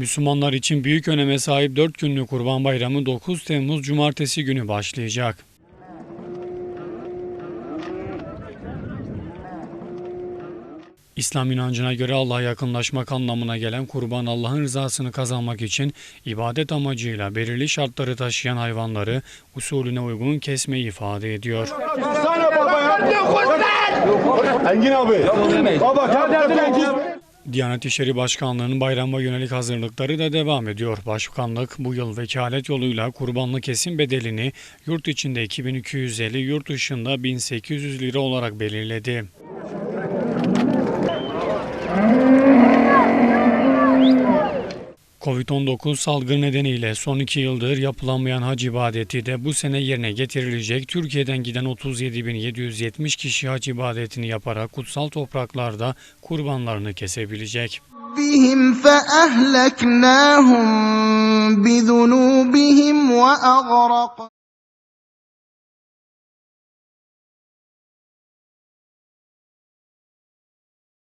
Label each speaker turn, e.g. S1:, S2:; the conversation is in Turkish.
S1: Müslümanlar için büyük öneme sahip 4 günlük Kurban Bayramı 9 Temmuz Cumartesi günü başlayacak. İslam inancına göre Allah'a yakınlaşmak anlamına gelen kurban Allah'ın rızasını kazanmak için ibadet amacıyla belirli şartları taşıyan hayvanları usulüne uygun kesmeyi ifade ediyor.
S2: Engin abi. Baba
S1: Diyanet İşleri Başkanlığı'nın bayrama yönelik hazırlıkları da devam ediyor. Başkanlık bu yıl vekalet yoluyla kurbanlı kesim bedelini yurt içinde 2250, yurt dışında 1800 lira olarak belirledi. Covid-19 salgını nedeniyle son iki yıldır yapılamayan hac ibadeti de bu sene yerine getirilecek. Türkiye'den giden 37.770 kişi hac ibadetini yaparak kutsal topraklarda kurbanlarını kesebilecek.
S3: بهم فأهلكناهم بذنوبهم وأغرق